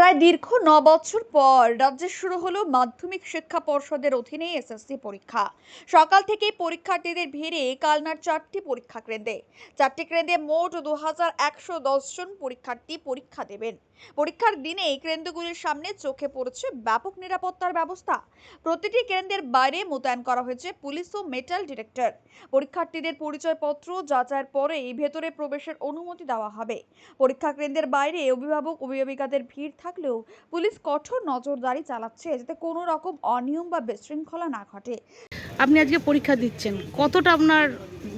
প্রায় দীর্ঘ ন বছর পর রাজ্যে শুরু হলো মাধ্যমিক শিক্ষা পর্ষদের অধীনে এসএসসি পরীক্ষা। সকাল থেকেই পরীক্ষার্থীদের ভিড়ে কালনার চারটি পরীক্ষা কেন্দ্রে। চারটি কেন্দ্রে মোট দু হাজার একশো দশ জন পরীক্ষার্থী পরীক্ষা দেবেন। পরীক্ষার দিনে এই কেন্দ্রগুলির সামনে চোখে পড়েছে ব্যাপক নিরাপত্তার ব্যবস্থা। প্রতিটি কেন্দ্রের বাইরে মোতায়েন করা হয়েছে পুলিশ ও মেটাল ডিরেক্টর পরীক্ষার্থীদের পরিচয়পত্র যাচাইয়ের পরেই ভেতরে প্রবেশের অনুমতি দেওয়া হবে। পরীক্ষা কেন্দ্রের বাইরে অভিভাবক অভিভাবিকাদের ভিড় থাকলেও পুলিশ কঠোর নজরদারি চালাচ্ছে যাতে কোনো রকম অনিয়ম বা বিশৃঙ্খলা না ঘটে। আপনি আজকে পরীক্ষা দিচ্ছেন কতটা আপনার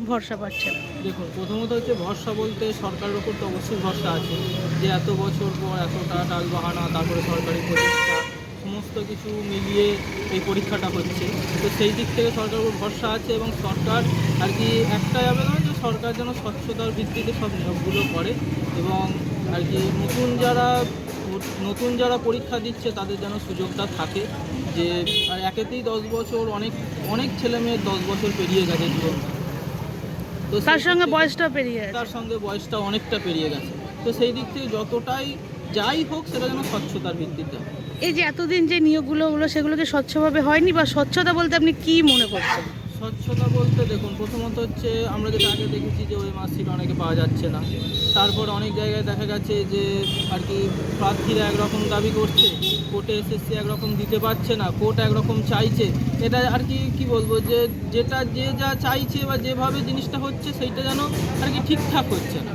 ভরসা পাচ্ছেন? দেখুন প্রথমত হচ্ছে ভরসা বলতে সরকারের ওপর তো অবশ্যই ভরসা আছে যে এত বছর পর এত এতটা টাল বাহানা তারপরে সরকারি প্রতিষ্ঠা সমস্ত কিছু মিলিয়ে এই পরীক্ষাটা হচ্ছে। তো সেই দিক থেকে সরকারের উপর ভরসা আছে এবং সরকার আর কি একটাই আবেদন যে সরকার যেন স্বচ্ছতার ভিত্তিতে সব নিয়োগগুলো করে এবং আর কি নতুন যারা নতুন যারা পরীক্ষা দিচ্ছে তাদের যেন সুযোগটা থাকে যে আর একেতেই দশ বছর অনেক অনেক ছেলে মেয়ের দশ বছর পেরিয়ে গেছে জীবন। তো তার সঙ্গে বয়সটা পেরিয়ে গেছে। তার সঙ্গে বয়সটা অনেকটা পেরিয়ে গেছে। তো সেই দিক থেকে যতটাই যাই হোক সেটা যেন স্বচ্ছতার ভিত্তিতে এই যে এতদিন যে নিয়োগগুলো হলো সেগুলোকে স্বচ্ছভাবে হয়নি? বা স্বচ্ছতা বলতে আপনি কি মনে করছেন? স্বচ্ছতা বলতে দেখুন, প্রথমত হচ্ছে আমরা যেটা আগে দেখেছি যে ওই মার্কশিট অনেকে পাওয়া যাচ্ছে না। তারপর অনেক জায়গায় দেখা গেছে যে আর কি প্রার্থীরা একরকম দাবি করছে, কোর্টে এসএসসি একরকম দিতে পারছে না, কোর্ট একরকম চাইছে। এটা আর কি কি বলব যে যেটা যে যা চাইছে বা যেভাবে জিনিসটা হচ্ছে, সেইটা যেন আর কি ঠিকঠাক হচ্ছে না।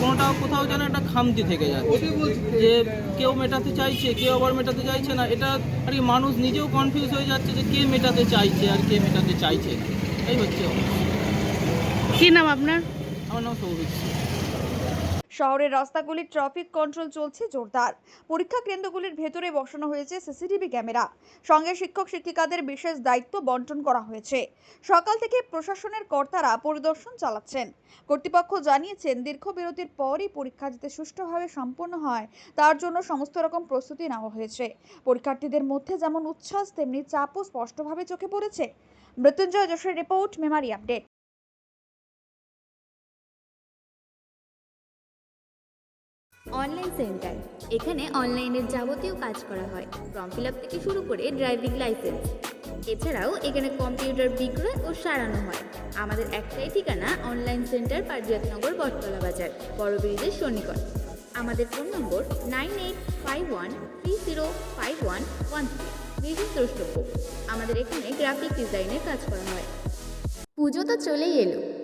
কোনোটা কোথাও যেন একটা খামতি থেকে যাচ্ছে যে কেউ মেটাতে চাইছে কেউ আবার মেটাতে চাইছে না এটা আর কি মানুষ নিজেও কনফিউজ হয়ে যাচ্ছে যে কে মেটাতে চাইছে আর কে মেটাতে চাইছে না। এই হচ্ছে। কি নাম আপনার আমার নাম সৌভিক। শহরের রাস্তাগুলির ট্রাফিক কন্ট্রোল চলছে জোরদার। পরীক্ষা কেন্দ্রগুলির ভেতরে বসানো হয়েছে সিসিটিভি ক্যামেরা। সঙ্গে শিক্ষক শিক্ষিকাদের বিশেষ দায়িত্ব বন্টন করা হয়েছে। সকাল থেকে প্রশাসনের কর্তারা পরিদর্শন চালাচ্ছেন। কর্তৃপক্ষ জানিয়েছেন, দীর্ঘ বিরতির পরই পরীক্ষা যাতে সুষ্ঠুভাবে সম্পন্ন হয়, তার জন্য সমস্ত রকম প্রস্তুতি নেওয়া হয়েছে। পরীক্ষার্থীদের মধ্যে যেমন উচ্ছ্বাস, তেমনি চাপও স্পষ্টভাবে চোখে পড়েছে। Mrityunjoy যশের report, memory update. Online centre এখানে অনলাইনের যাবতীয় কাজ করা হয় ফর্ম ফিল আপ থেকে শুরু করে ড্রাইভিং লাইসেন্স এছাড়াও এখানে কম্পিউটার বিক্রয় ও সারানো হয়। আমাদের একটাই ঠিকানা অনলাইন সেন্টার পারজিয়াতনগর বটতলা বাজার, বড় ব্রিজের সন্নিকট। আমাদের phone number nine eight five one three zero five one one three বিশেষ দ্রষ্টব্য। আমাদের এখানে গ্রাফিক ডিজাইনের কাজ করা হয়। পুজো তো চলেই এলো।